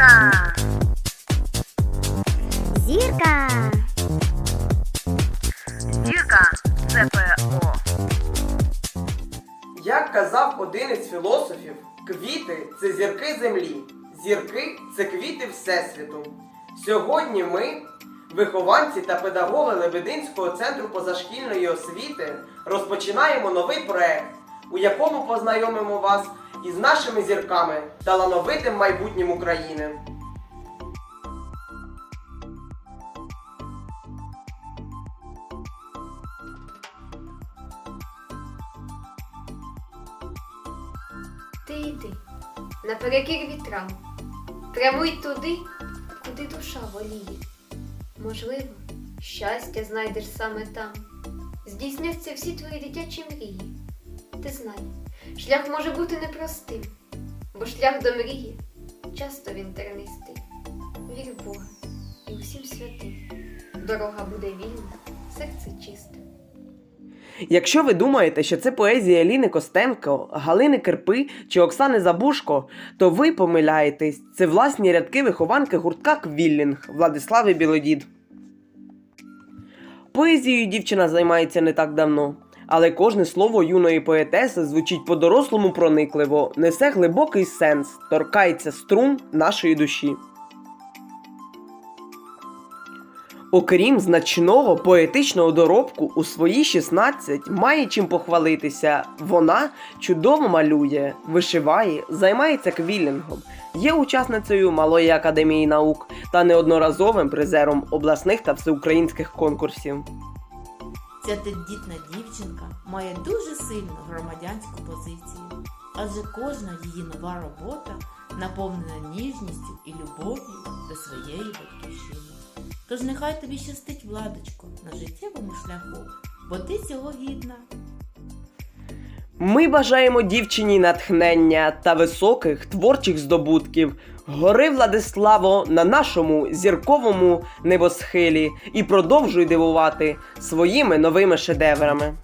Зірка. Зірка. Зірка це ПО. Як казав один із філософів, квіти це зірки землі, зірки це квіти Всесвіту. Сьогодні ми, вихованці та педагоги Лебединського центру позашкільної освіти, розпочинаємо новий проект, у якому познайомимо вас із нашими зірками, талановитим майбутнім України. Ти йди, наперекір вітрам, прямуй туди, куди душа воліє. Можливо, щастя знайдеш саме там, здійсняться всі твої дитячі мрії. Ти знай, шлях може бути непростим, бо шлях до мрії часто він тернистий. Вір в Бога і усім святим. Дорога буде вільна, серце чисте. Якщо ви думаєте, що це поезія Ліни Костенко, Галини Кирпи чи Оксани Забушко, то ви помиляєтесь. Це власні рядки вихованки гуртка Квіллінг Владислави Білодід. Поезією дівчина займається не так давно, але кожне слово юної поетеси звучить по-дорослому проникливо, несе глибокий сенс, торкається струн нашої душі. Окрім значного поетичного доробку, у свої 16 має чим похвалитися. Вона чудово малює, вишиває, займається квілінгом, є учасницею Малої академії наук та неодноразовим призером обласних та всеукраїнських конкурсів. Ця тендітна дівчинка має дуже сильну громадянську позицію, адже кожна її нова робота наповнена ніжністю і любов'ю до своєї батьківщини. Тож нехай тобі щастить, владочко, на життєвому шляху, бо ти цього гідна. Ми бажаємо дівчині натхнення та високих творчих здобутків. Гори Владиславо на нашому зірковому небосхилі і продовжуй дивувати своїми новими шедеврами.